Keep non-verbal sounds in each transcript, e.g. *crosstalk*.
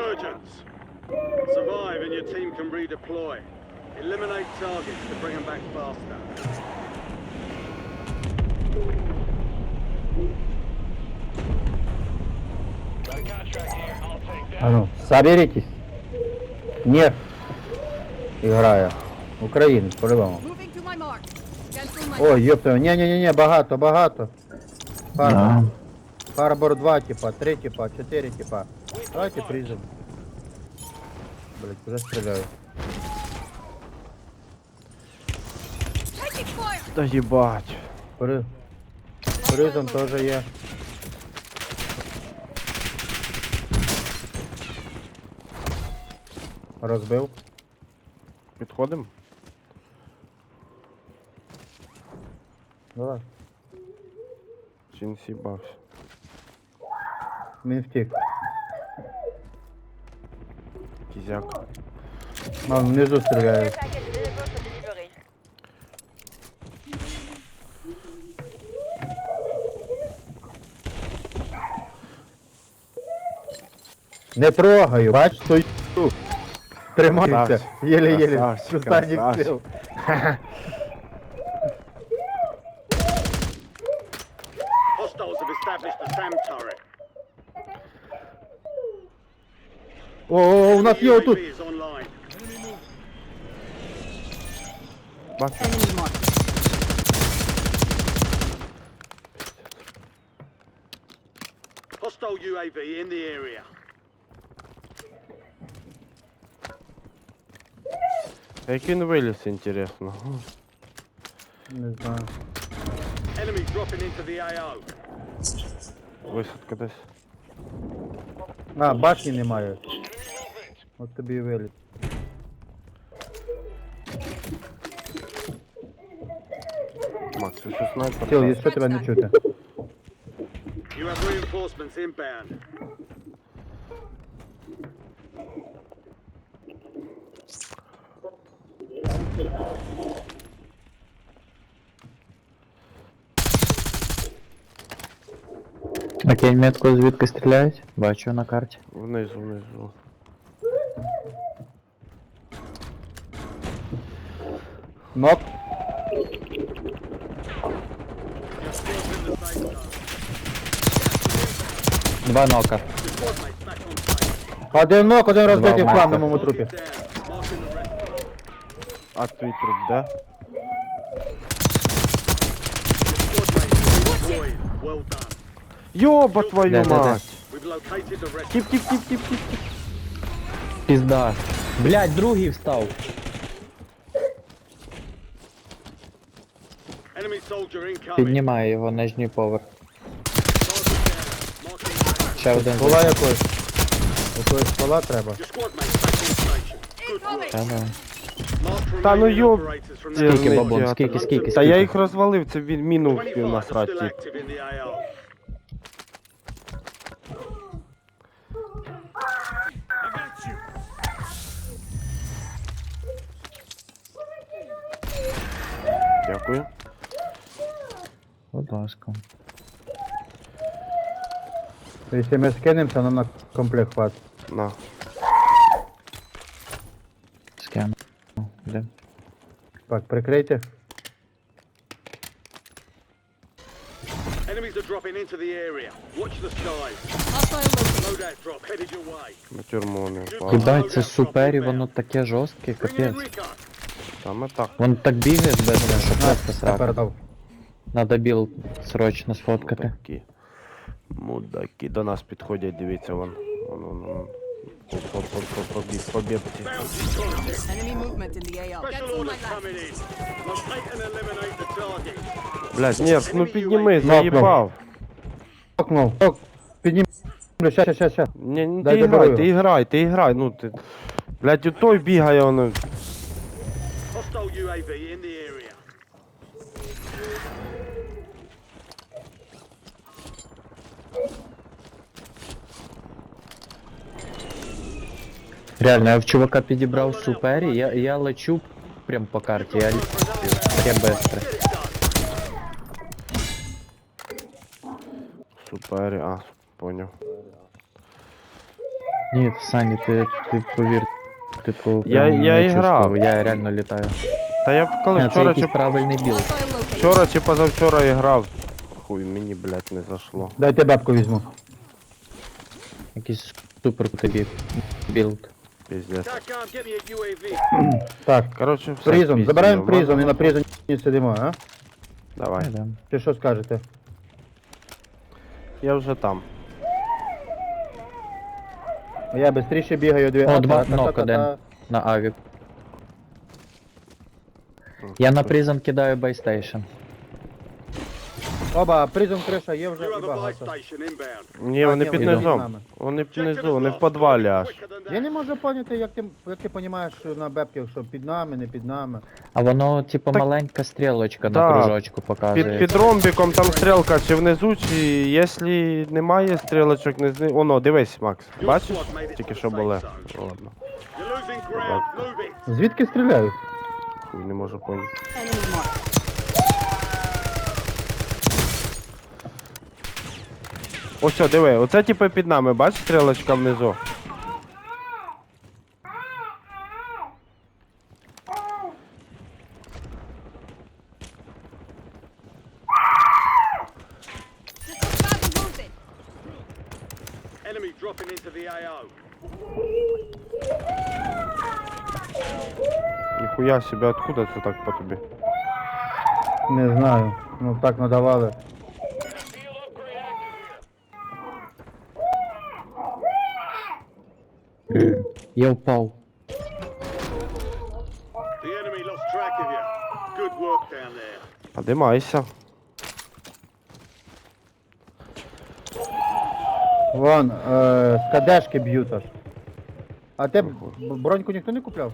Resurgence. Survive and your team can redeploy. Eliminate targets to bring them back faster. А ну, соберитесь. Нет. Играю. Українець, по-любому. Moving to my mark. Cancel my Ой, ёпта, не-не-не, багато, багато. Харбор. Харбор 2 типа, 3 типа, 4 типа. Давайте призом. Блять, taking fire. Та їбать. При... Призом теж є. Розбив. Підходимо? Давай. Чи не сібався? Він втік. Кізяк. А, внизу стріляють. Delivery. Не трогаю, бач, стою. Тримайся. Красавчик, Єле-єле. красавчик, З красавчик. сил. *laughs* Бачу. Enemy mark. Hostile UAV in the area. А як він виліз, інтересно. Не знаю. Enemy dropping into the AO. Висадка десь. А, башні немає. От тобі і виліт. Макс, ви що снайпер? Сіл, якщо тебе не чути. You have reinforcements inbound. Окей, метку звідки стріляють? Бачу на карті. Внизу, внизу. Нок. Два нока. Один нок, один розбитий в Два плавному трупі. А твій труп? Deployed. Йоба твою Де, де, де? мать! Тіп, тіп, тіп, тіп, тіп. Пізда. Блять, другий встав. Піднімає його нижній поверх. Ще один. Була якось. Якоїсь пола треба. Та да. Та ну йоб- Скільки, бабон, скільки, скільки, Та я скільки? їх розвалив, це він міну 25 встиг are still насрати. active in the AO. Дякую. Будь ласка. Якщо ми скинемося, нам на комплект хватить. На. Скину. Де? Так, прикрийте. Enemies are dropping into the area. Watch the skies. Loadout drop headed your way. На тюрму не впав. Кидай, це супері, воно таке жорстке, Bring in капець. recon. Саме так. Воно так бігає без мене, що просто срака. Надо біл срочно сфоткати. Мудаки. Мудаки. До нас підходять, дивіться, вон. Вон, вон, вон. По- по- по- по- Побіг, побіг. Bounty contest. Enemy movement in the AO. Special Cancel my orders last. coming in. Locate and eliminate the target. Блядь, нерв, ну підніми, заїбав. Окнув. Ок. Піднімлю. Ща, ща, ща, ща. Не, не Дай ти доберу іграй, ти його. іграй, ти іграй, ну ти. Блядь, у той бігає, воно. Hostile UAV in the area. Реально, я в чувака підібрав супері, я, я лечу прям по карті, я лечу таке бестре. Get. Супер, а, поняв. Ні, Саня, ти, ти повір. Типу, Я- прям я не і грав. Я реально літаю. Та я коли Ні, це вчора якийсь чи правильний білд. Вчора чи позавчора і грав. Хуй, мені, блядь, не зашло. Дайте бабку візьму. Якийсь супер тобі білд. Піздець. *clears throat* TACOM, get me a UAV. Так, Коротше, все. призом, пізді, забираємо нормально. призом і на призом сидимо, а? Давай. Да. Чи що скажете? Я вже там. А Я швидше бігаю дві. О, а, два та, та, нок та, один. та. На авік. Я на призом кидаю байстейшн. Оба, призом криша є вже і багато. Ні, вони ні, під вони низом. нами. Вони внизу, the вони в підвалі аж. Я не можу поняти, як ти, як ти розумієш на бебках, що під нами, не під нами. А воно, типу, Так- маленька стрілочка Так. на кружочку показує. Під, під ромбіком там стрілка чи внизу, чи якщо немає стрілочок, не зни... Оно, дивись, Макс. Бачиш? Тільки що були. Ладно. Звідки стріляють? Хуй, не можу поняти. Enemy. Ось, диви, оце типу під нами, бачиш стрілочка внизу? System battle wounded. Enemy dropping into the AO. Ніхуя себе, откуда це так по тобі? Не знаю. Ну так надавали. Я впав. The enemy lost track of you. Good work down there. Подимайся. Вон, е, з кадешки б'ють аж. А б- броньку ніхто не купляв?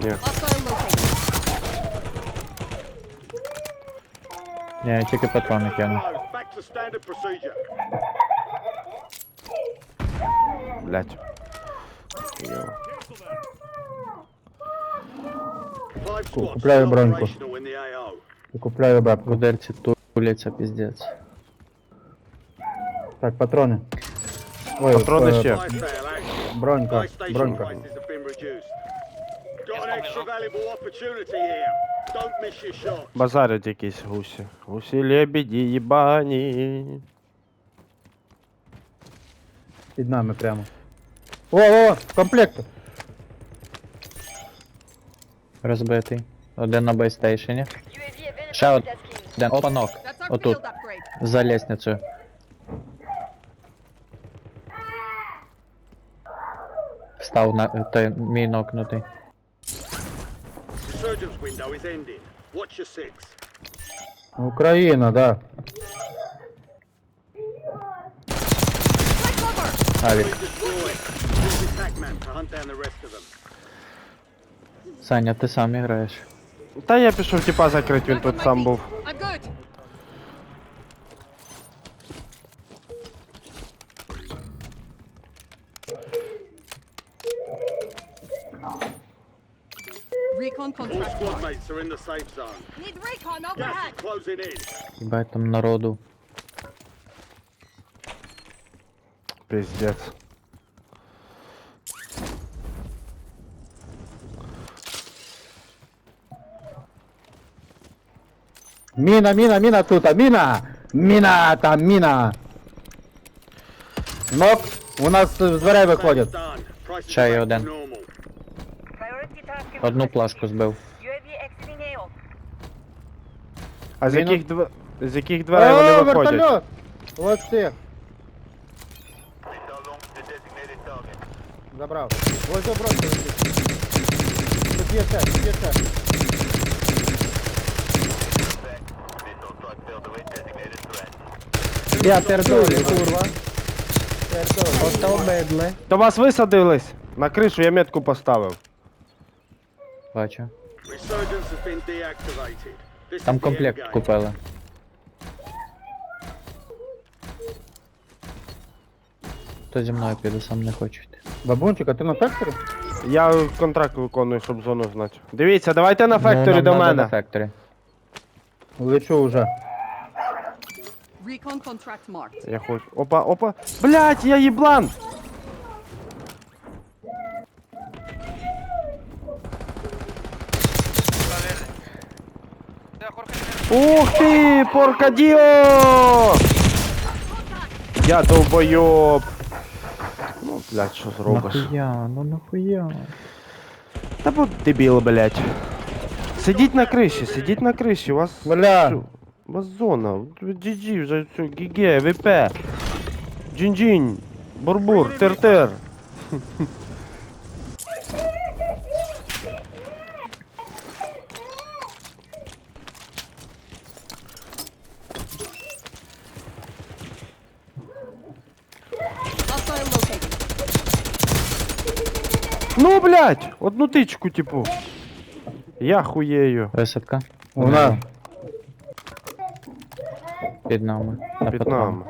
Hostile located. Ні, я тільки патрони кину. No, back to standard procedure. Блять. Squads Купляю броньку. купляю бабку. Дерці туляться піздець. Так, патрони. Ой, е, ще. Sale action. Бронька, бронька. Базарять якісь гусі. Гусі лебеді, їбані. Під нами прямо. О, о, комплект. Розбитий. Один на байстейшені. Ще один. Опанок. That's our Отут. field upgrade. За лестницею. Встав на той мій нокнутий. Resurgence window is ending. Watch your six. Україна, да. them. Саня, ти сам граєш. Та я пішов типа закрити, він Back on тут my сам feet. був. I'm good. Recon Пиздец. Міна, міна, міна тут, а міна! Міна, там міна! Нок, у нас з дверей виходять. Done. Prices Ще are є back to один. normal. Priority task Одну completed. плашку збив. UAV exiting AO. А з Мінус. яких дв... з яких дверей вони О, виходять? вертольот! Ось цих. Забрав. Ось до. Тут є ще, тут є ще. Я пердолю, курва. Просто обидли. До вас висадились? На кришу я метку поставив. Бачу. Там комплект купили. Хто зі мною піде, сам не хочу йти. Бабунчик, а ти на факторі? Я контракт виконую, щоб зону знати. Дивіться, давайте на факторі до мене. факторі. Лечу вже. Recon contract marked. Я хочу. Опа, опа. Блять, я їблан! Ух ты, поркадіо! Я долбоёб! Блядь, що зробиш? Нахуя, ну нахуя. Та будь дебіл, блядь. Сидіть на криші, сидіть на криші, у вас... Бля. У вас зона. GG, вже все, ГГ, ВП. Джин-джин. Бурбур, тер-тер. Hostile located. Блядь, одну тичку, типу. Я хуєю. Висадка. Вона. Під нами. На Під нами.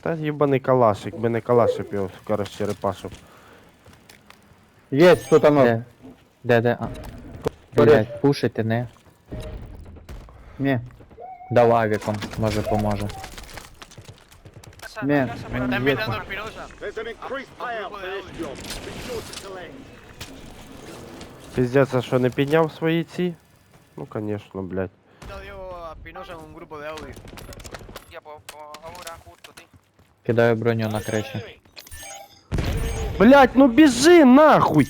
Та їбаний калаш, якби не калаш, я б його скоро черепашив. Є, хто там? Де? Де, де? А. Блять, пушити не. Ні, Дав авіком, може поможе. ні. Є. There's an increased payout for this job. Be sure to collect. Піздець, а що не підняв свої ці? Ну, конечно, блядь. Diego a Pinoza en un grupo de audio. Ya, pues, ahora justo, tío. Кидаю броню на криші. Блять, ну біжи нахуй!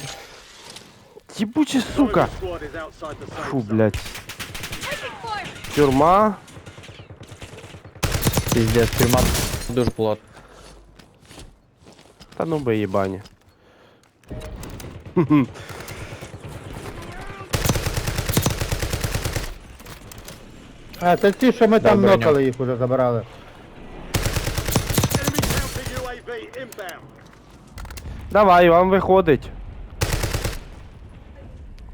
Ебучий сука! Squad is outside the safe Фу, zone. блять. Тюрма. Піздець, тюрма дуже плот. Та ну би їбані. *laughs* А, це ті, що ми там Добре, нокали, їх уже забирали. Enemy counter UAV inbound. Давай, вам виходить.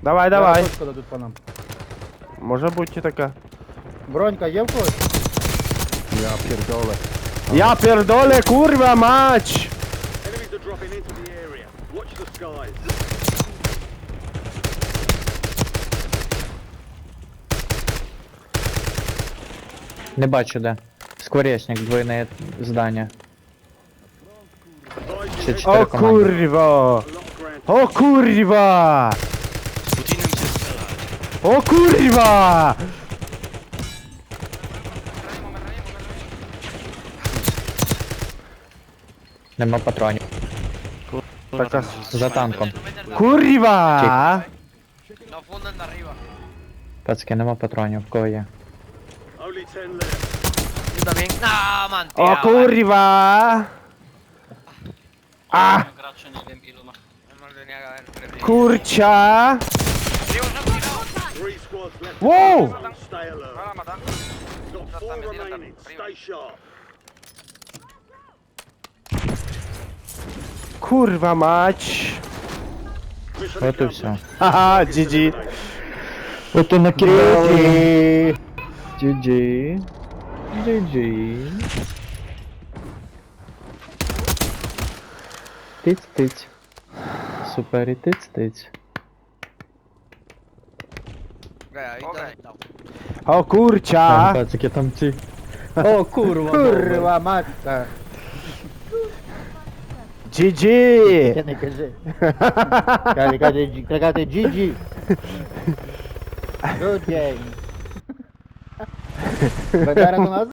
Давай, давай. Зараз точку дадуть по нам. Може бути і така. Бронька є в когось? Я пердоле, курва, мач! Enemies are dropping into the area. Watch the skies. Не бачу де. Скворечник, двойне здання. Advise you Ще head чотири О команди. курва! to lock ground. О курва! О Нема патронів. Така За танком. курва! Nos fundan de arriba. Пацки, нема патронів. В кого є? Only 10 left. Yo también. No, man, tío. О курва! А! No lo tenía que haber perdido. Курча! Three squads left. Whoa! Stay alert. Van a matar. Got Ya four está, me tiran remaining. arriba. Stay sharp. Kurwa mać! No Ratuj się. Haha, GG! No Oto na kryjówki! No GG! GG! Tyć, tyć. Super i tyć, tyć. O kurcia! Tam, patrz, jakie tam. O kurwa! Kurwa matka! Didi! Cadê, cadê, cadê, cadê Didi? Ô, Jerry. Vai dar com nós